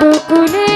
বকুলের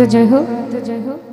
তো যাই হোক। তো যাই হোক